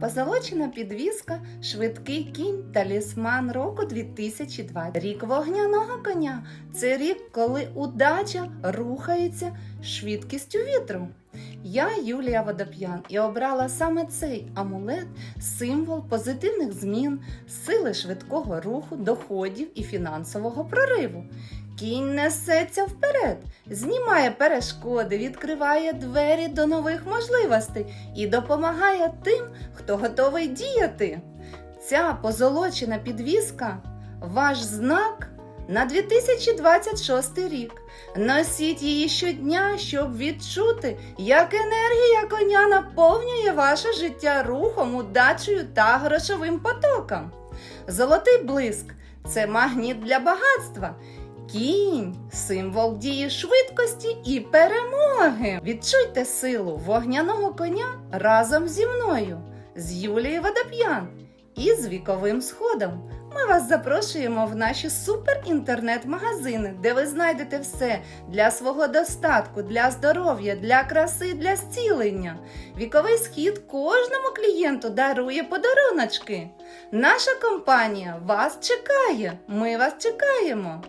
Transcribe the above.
Позолочена підвіска, швидкий кінь, талісман року 2020. Рік вогняного коня. Це рік, коли удача рухається швидкістю вітру. Я Юлія Водоп'ян і обрала саме цей амулет, символ позитивних змін, сили швидкого руху, доходів і фінансового прориву. Кінь несеться вперед, знімає перешкоди, відкриває двері до нових можливостей і допомагає тим, хто готовий діяти. Ця позолочена підвіска ваш знак на 2026 рік. Носіть її щодня, щоб відчути, як енергія коня наповнює ваше життя рухом, удачею та грошовим потоком. Золотий блиск це магніт для багатства. Кінь символ дії швидкості і перемоги. Відчуйте силу вогняного коня разом зі мною, з Юлією Водоп'ян і з віковим сходом. Ми вас запрошуємо в наші супер інтернет-магазини, де ви знайдете все для свого достатку, для здоров'я, для краси, для зцілення. Віковий схід кожному клієнту дарує подаруночки. Наша компанія вас чекає. Ми вас чекаємо.